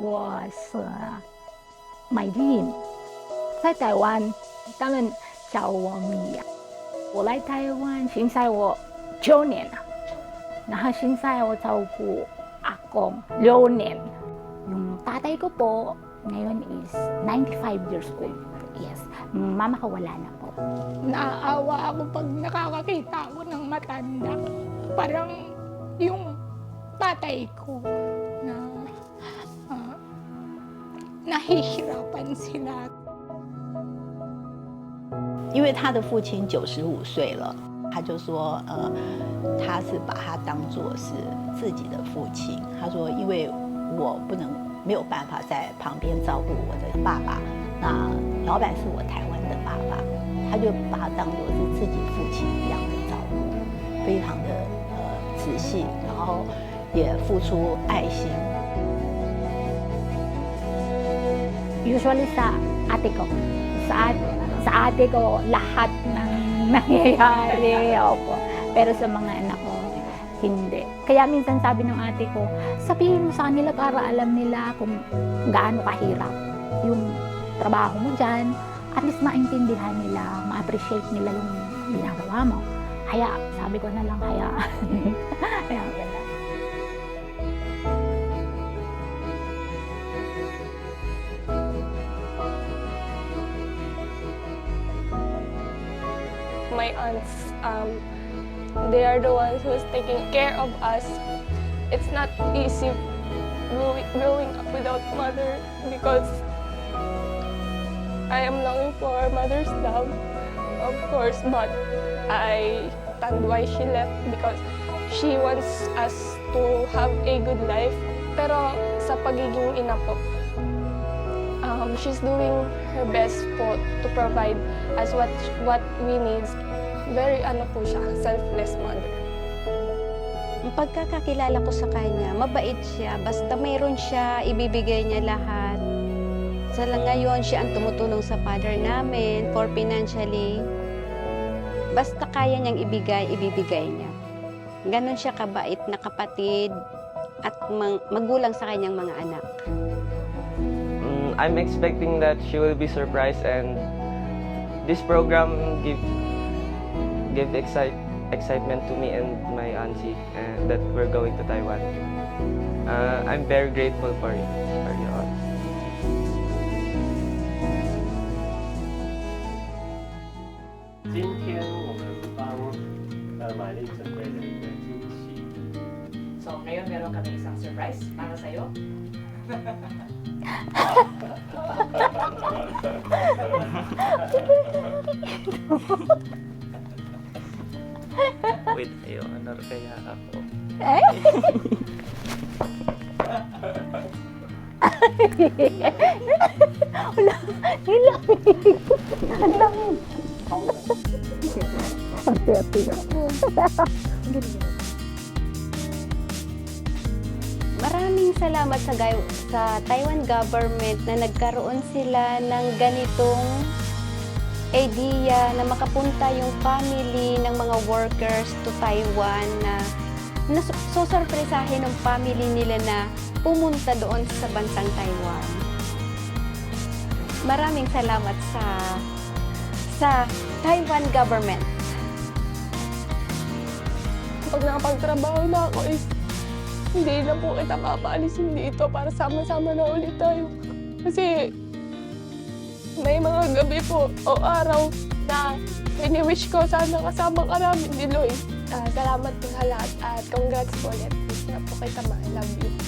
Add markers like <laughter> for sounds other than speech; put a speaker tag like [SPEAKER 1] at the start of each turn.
[SPEAKER 1] was uh, my dream。在台湾，他们叫我米娅。我来台湾，现在我九年了，然后现在我照顾阿公六年。Yung tatay ko po, ngayon is 95 years old. Yes, mama ko wala na po. Naaawa ako pag nakakakita ako ng matanda. Parang yung tatay ko <laughs>
[SPEAKER 2] 因为他的父亲九十五岁了，他就说，呃，他是把他当做是自己的父亲。他说，因为我不能没有办法在旁边照顾我的爸爸，那老板是我台湾的爸爸，他就把他当做是自己父亲一样的照顾，非常的呃仔细，然后也付出爱心。
[SPEAKER 1] Usually sa ate ko. Sa, sa ate ko, lahat ng <laughs> nangyayari. Opo. Pero sa mga anak ko, hindi. Kaya minsan sabi ng ate ko, sabihin mo sa kanila para alam nila kung gaano kahirap yung trabaho mo dyan. At least maintindihan nila, ma-appreciate nila yung ginagawa mo. Kaya, sabi ko na lang, kaya. <laughs> kaya
[SPEAKER 3] my aunts, um, they are the ones who's taking care of us. It's not easy growing, up without mother because I am longing for mother's love, of course, but I understand why she left because she wants us to have a good life. Pero sa pagiging ina po, um, she's doing her best po to provide us what what we need. Very ano po siya, selfless mother.
[SPEAKER 4] Ang pagkakakilala ko sa kanya, mabait siya. Basta mayroon siya, ibibigay niya lahat. Sa ngayon, siya ang tumutulong sa father namin for financially. Basta kaya niyang ibigay, ibibigay niya. Ganon siya kabait na kapatid at magulang sa kanyang mga anak.
[SPEAKER 5] I'm expecting that she will be surprised and this program give give excite, excitement to me and my auntie and that we're going to Taiwan. Uh, I'm very grateful for it. For you all.
[SPEAKER 6] So, ngayon meron kami isang surprise para sa'yo.
[SPEAKER 5] Wait, ayo, ano kaya ako?
[SPEAKER 4] Maraming salamat sa, sa Taiwan government na nagkaroon sila ng ganitong idea na makapunta yung family ng mga workers to Taiwan na na sosorpresahin ng family nila na pumunta doon sa bansang Taiwan. Maraming salamat sa sa Taiwan government.
[SPEAKER 3] Kapag nakapagtrabaho na ako is hindi na po kita papaalisin dito para sama-sama na ulit tayo. Kasi may mga gabi po o araw na ini-wish ko sana kasama ka namin ni Loy. Ah, salamat po sa lahat at congrats po ulit. Miss na po kita ma. I love you.